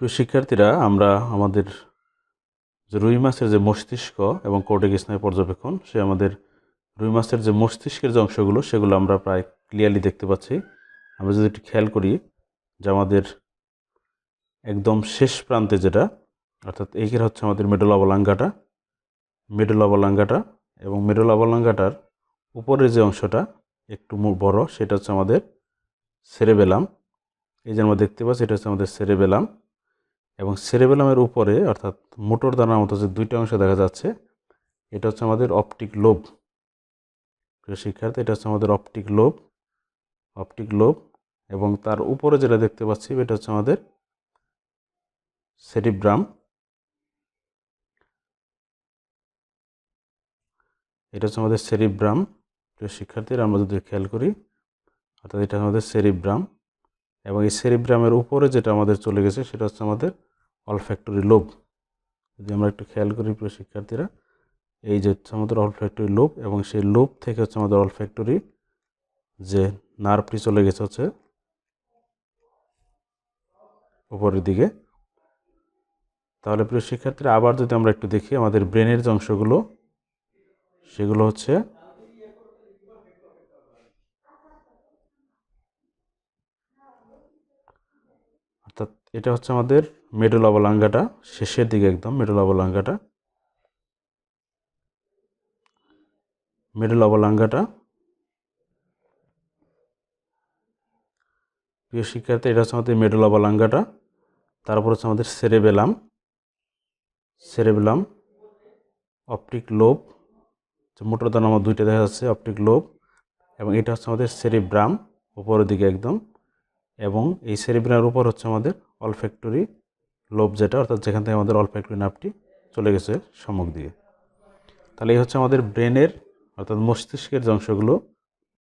প্রিয় শিক্ষার্থীরা, আমরা আমাদের যে রুই মাছের যে মস্তিষ্ক এবং কোর্টেক স্নায়ু পর্যবেক্ষণ, সে আমাদের রুই মাছের যে মস্তিষ্কের যে অংশগুলো, সেগুলো আমরা প্রায় ক্লিয়ারলি দেখতে পাচ্ছি। আমরা যদি একটু খেয়াল করি যে আমাদের একদম শেষ প্রান্তে যেটা, অর্থাৎ এইখানে হচ্ছে আমাদের মেডল অবলাঙ্গাটা মেডল অবলাঙ্গাটা এবং মেডল অবলাঙ্গাটার উপরের যে অংশটা একটু বড়, সেটা হচ্ছে আমাদের সেরে সেরেবেলাম এই যে আমরা দেখতে পাচ্ছি, এটা হচ্ছে আমাদের সেরে সেরেবেলাম এবং সেরেবেলামের উপরে, অর্থাৎ মোটর দানার মতো যে দুইটা অংশ দেখা যাচ্ছে, এটা হচ্ছে আমাদের অপটিক লোভ প্রিয় শিক্ষার্থী, এটা হচ্ছে আমাদের অপটিক লোভ অপটিক লোভ এবং তার উপরে যেটা দেখতে পাচ্ছি, এটা হচ্ছে আমাদের সেরিব্রাম এটা হচ্ছে আমাদের সেরিব্রাম প্রিয় শিক্ষার্থীরা, আমরা যদি খেয়াল করি, অর্থাৎ এটা আমাদের সেরিব্রাম এবং এই সেরিব্রামের উপরে যেটা আমাদের চলে গেছে, সেটা হচ্ছে আমাদের অলফ্যাক্টরি লোভ যদি আমরা একটু খেয়াল করি প্রিয় শিক্ষার্থীরা, এই যে হচ্ছে আমাদের অলফ্যাক্টরি লোভ এবং সেই লোভ থেকে হচ্ছে আমাদের অলফ্যাক্টরি যে নার্ভটি চলে গেছে হচ্ছে উপরের দিকে। তাহলে প্রিয় শিক্ষার্থীরা, আবার যদি আমরা একটু দেখি আমাদের ব্রেনের যে অংশগুলো, সেগুলো হচ্ছে অর্থাৎ এটা হচ্ছে আমাদের মেডল অবলাঙ্গাটা, শেষের দিকে একদম মেডল অবলাঙ্গাটা। Meddle oblongata. প্রিয় শিক্ষার্থী, এটা হচ্ছে আমাদের মেডল অবলাঙ্গাটা। তারপর হচ্ছে আমাদের সেরেবেলাম সেরেবেলাম অপটিক লোভ যে মোটর দানা আমার দুইটা দেখা যাচ্ছে অপটিক লোভ এবং এটা হচ্ছে আমাদের সেরিব্রাম উপরের দিকে একদম। এবং এই সেরিব্রার উপর হচ্ছে আমাদের অলফ্যাক্টরি লোভ যেটা, অর্থাৎ যেখান থেকে আমাদের অলফ্যাক্টরি নাপটি চলে গেছে সম্মুখ দিয়ে তাহলে এই হচ্ছে আমাদের ব্রেনের অর্থাৎ মস্তিষ্কের যে অংশগুলো